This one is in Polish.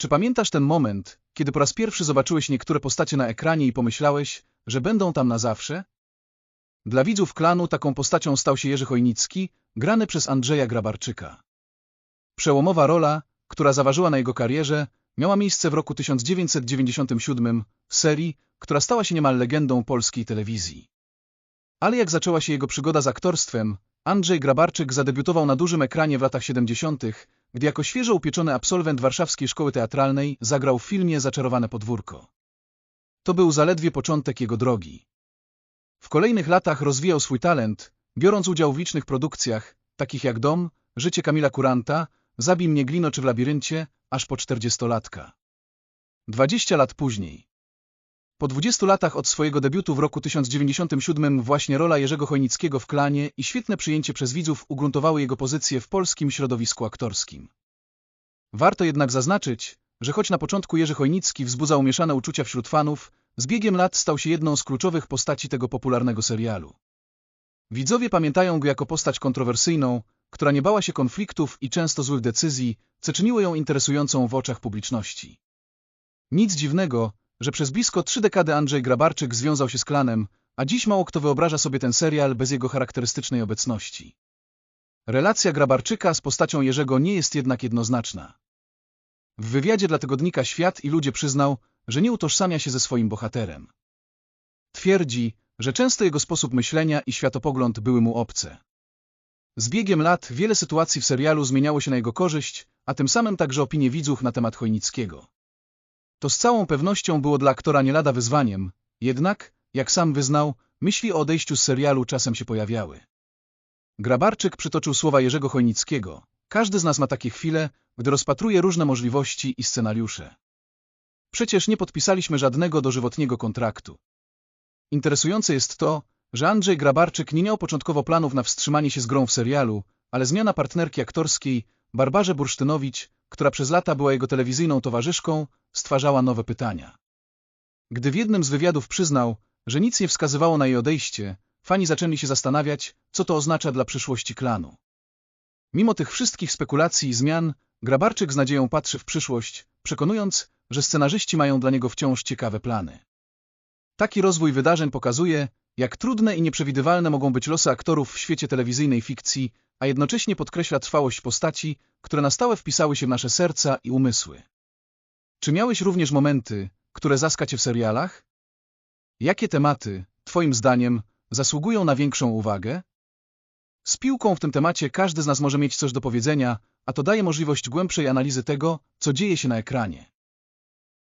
Czy pamiętasz ten moment, kiedy po raz pierwszy zobaczyłeś niektóre postacie na ekranie i pomyślałeś, że będą tam na zawsze? Dla widzów klanu taką postacią stał się Jerzy Chojnicki, grany przez Andrzeja Grabarczyka. Przełomowa rola, która zaważyła na jego karierze, miała miejsce w roku 1997 w serii, która stała się niemal legendą polskiej telewizji. Ale jak zaczęła się jego przygoda z aktorstwem, Andrzej Grabarczyk zadebiutował na dużym ekranie w latach 70., gdy jako świeżo upieczony absolwent Warszawskiej Szkoły Teatralnej zagrał w filmie Zaczarowane podwórko. To był zaledwie początek jego drogi. W kolejnych latach rozwijał swój talent, biorąc udział w licznych produkcjach, takich jak Dom, Życie Kamila Kuranta, Zabij mnie glino czy w labiryncie, aż po czterdziestolatka. Dwadzieścia lat później. Po 20 latach od swojego debiutu w roku 1097 właśnie rola Jerzego Chojnickiego w klanie i świetne przyjęcie przez widzów ugruntowały jego pozycję w polskim środowisku aktorskim. Warto jednak zaznaczyć, że choć na początku Jerzy Chojnicki wzbudzał mieszane uczucia wśród fanów, z biegiem lat stał się jedną z kluczowych postaci tego popularnego serialu. Widzowie pamiętają go jako postać kontrowersyjną, która nie bała się konfliktów i często złych decyzji, co czyniło ją interesującą w oczach publiczności. Nic dziwnego, że przez blisko trzy dekady Andrzej Grabarczyk związał się z klanem, a dziś mało kto wyobraża sobie ten serial bez jego charakterystycznej obecności. Relacja Grabarczyka z postacią Jerzego nie jest jednak jednoznaczna. W wywiadzie dla tygodnika Świat i Ludzie przyznał, że nie utożsamia się ze swoim bohaterem. Twierdzi, że często jego sposób myślenia i światopogląd były mu obce. Z biegiem lat wiele sytuacji w serialu zmieniało się na jego korzyść, a tym samym także opinie widzów na temat Chojnickiego. To z całą pewnością było dla aktora nie lada wyzwaniem, jednak, jak sam wyznał, myśli o odejściu z serialu czasem się pojawiały. Grabarczyk przytoczył słowa Jerzego Chojnickiego. Każdy z nas ma takie chwile, gdy rozpatruje różne możliwości i scenariusze. Przecież nie podpisaliśmy żadnego dożywotniego kontraktu. Interesujące jest to, że Andrzej Grabarczyk nie miał początkowo planów na wstrzymanie się z grą w serialu, ale zmiana partnerki aktorskiej, Barbarze Bursztynowicz, która przez lata była jego telewizyjną towarzyszką, stwarzała nowe pytania. Gdy w jednym z wywiadów przyznał, że nic nie wskazywało na jej odejście, fani zaczęli się zastanawiać, co to oznacza dla przyszłości klanu. Mimo tych wszystkich spekulacji i zmian, Grabarczyk z nadzieją patrzy w przyszłość, przekonując, że scenarzyści mają dla niego wciąż ciekawe plany. Taki rozwój wydarzeń pokazuje, jak trudne i nieprzewidywalne mogą być losy aktorów w świecie telewizyjnej fikcji, a jednocześnie podkreśla trwałość postaci, które na stałe wpisały się w nasze serca i umysły. Czy miałeś również momenty, które zaska w serialach? Jakie tematy, twoim zdaniem, zasługują na większą uwagę? Z piłką w tym temacie każdy z nas może mieć coś do powiedzenia, a to daje możliwość głębszej analizy tego, co dzieje się na ekranie.